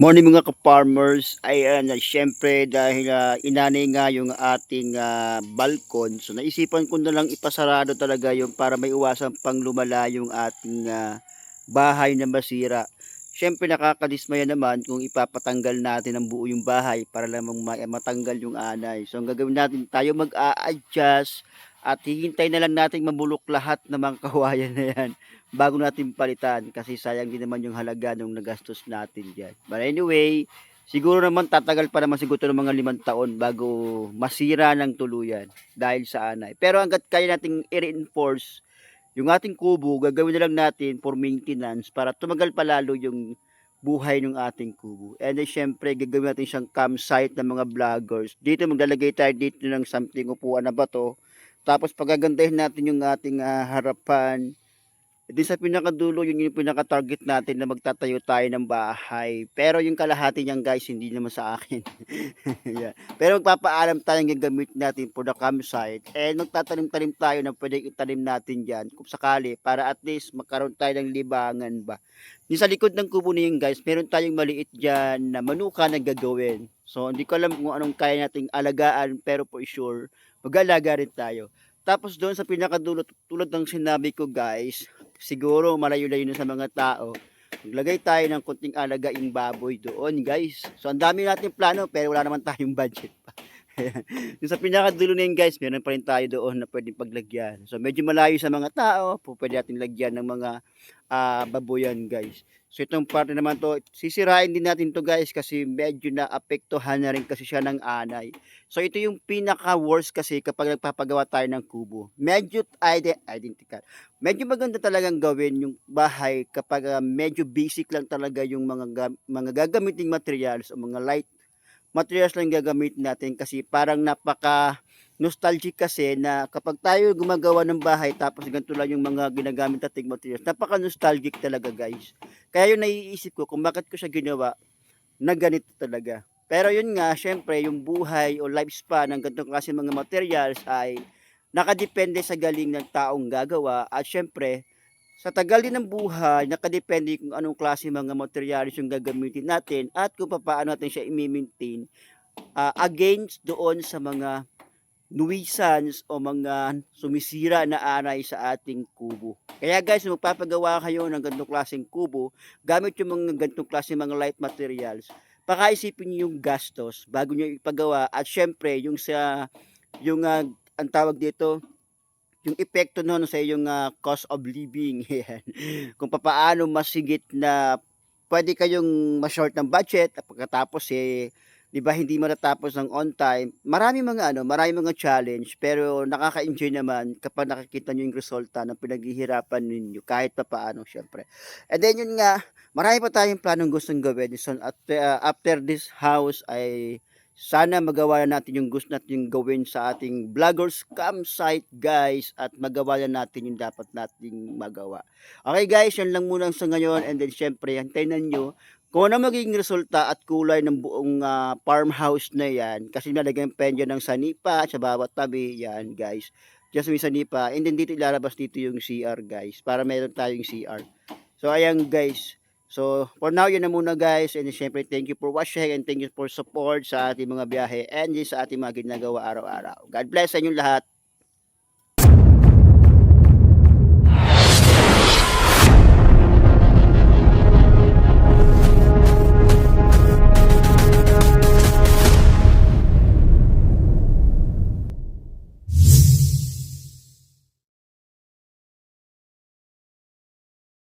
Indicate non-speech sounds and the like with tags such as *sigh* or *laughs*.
Morning mga ka-farmers. Ayan, uh, syempre dahil ah, inanay nga yung ating ah, balkon. So naisipan ko na lang ipasarado talaga yung para may iwasan pang lumala yung ating ah, bahay na masira. Syempre nakakadismaya naman kung ipapatanggal natin ang buo yung bahay para lamang ma- matanggal yung anay. So ang gagawin natin tayo mag-a-adjust at hihintay na lang natin mabulok lahat ng mga kawayan na yan bago natin palitan kasi sayang din naman yung halaga nung nagastos natin dyan. But anyway, siguro naman tatagal pa naman siguro ng mga limang taon bago masira ng tuluyan dahil sa anay. Pero hanggat kaya nating i-reinforce yung ating kubo, gagawin na lang natin for maintenance para tumagal pa lalo yung buhay ng ating kubo. And then syempre, gagawin natin siyang campsite ng mga vloggers. Dito maglalagay tayo dito ng something upuan na bato. Tapos pagagandahin natin yung ating ah, harapan, di sa pinakadulo, yun yung pinaka-target natin na magtatayo tayo ng bahay. Pero yung kalahati niyan guys, hindi naman sa akin. *laughs* yeah. Pero magpapaalam tayo ng gagamit natin for the campsite. And magtatanim-tanim tayo na pwede itanim natin dyan. Kung sakali, para at least magkaroon tayo ng libangan ba. Yung sa likod ng kubo na yun guys, meron tayong maliit dyan na manuka na gagawin. So hindi ko alam kung anong kaya nating alagaan, pero for sure, mag-alaga rin tayo. Tapos doon sa pinakadulo, tulad ng sinabi ko guys, siguro malayo-layo na sa mga tao. Maglagay tayo ng konting alagaing baboy doon guys. So ang dami natin plano pero wala naman tayong *laughs* budget pa. *laughs* Yung sa pinakadulo na yun guys, meron pa rin tayo doon na pwedeng paglagyan. So medyo malayo sa mga tao, po pwede natin lagyan ng mga ah, baboyan guys. So itong parte naman to, sisirain din natin to guys kasi medyo naapektuhan na rin kasi siya ng anay. So ito yung pinaka worst kasi kapag nagpapagawa tayo ng kubo. Medyo ide- identical. Medyo maganda talagang gawin yung bahay kapag ah, medyo basic lang talaga yung mga ga- mga gagamiting materials o mga light materials lang gagamitin natin kasi parang napaka nostalgic kasi na kapag tayo gumagawa ng bahay tapos ganito lang yung mga ginagamit nating materials, napaka nostalgic talaga guys. Kaya yun naiisip ko kung bakit ko siya ginawa na ganito talaga. Pero yun nga, syempre, yung buhay o lifespan ng ganitong klase mga materials ay nakadepende sa galing ng taong gagawa at syempre, sa tagal din ng buhay, nakadepende kung anong klase mga materials yung gagamitin natin at kung paano natin siya i-maintain ah, against doon sa mga nuisance o mga sumisira na anay sa ating kubo. Kaya guys, magpapagawa kayo ng ganitong klaseng kubo, gamit yung mga ganitong klaseng mga light materials, pakaisipin niyo yung gastos bago niyo ipagawa at syempre yung sa yung ah, ang tawag dito yung epekto noon sa iyong ah, cost of living *laughs* yan. kung papaano masigit na pwede kayong ma-short ng budget at pagkatapos eh 'di ba hindi matatapos ng on time. Marami mga ano, marami mga challenge pero nakaka-enjoy naman kapag nakikita niyo yung resulta ng pinaghihirapan ninyo kahit papaano syempre. And then yun nga, marami pa tayong planong gustong gawin. So after, after this house ay sana magawa na natin yung gusto natin gawin sa ating vloggers campsite guys at magawa na natin yung dapat nating magawa. Okay guys, yan lang muna sa ngayon and then syempre hintayin nyo kung ano magiging resulta at kulay ng buong ah, farmhouse na yan, kasi pa yan dyan ng sanipa sa bawat tabi, yan guys. Just may sanipa. And then dito ilalabas dito yung CR guys, para meron tayong CR. So ayan guys. So for now, yun na muna guys. And syempre thank you for watching and thank you for support sa ating mga biyahe and sa ating mga ginagawa araw-araw. God bless sa inyong lahat.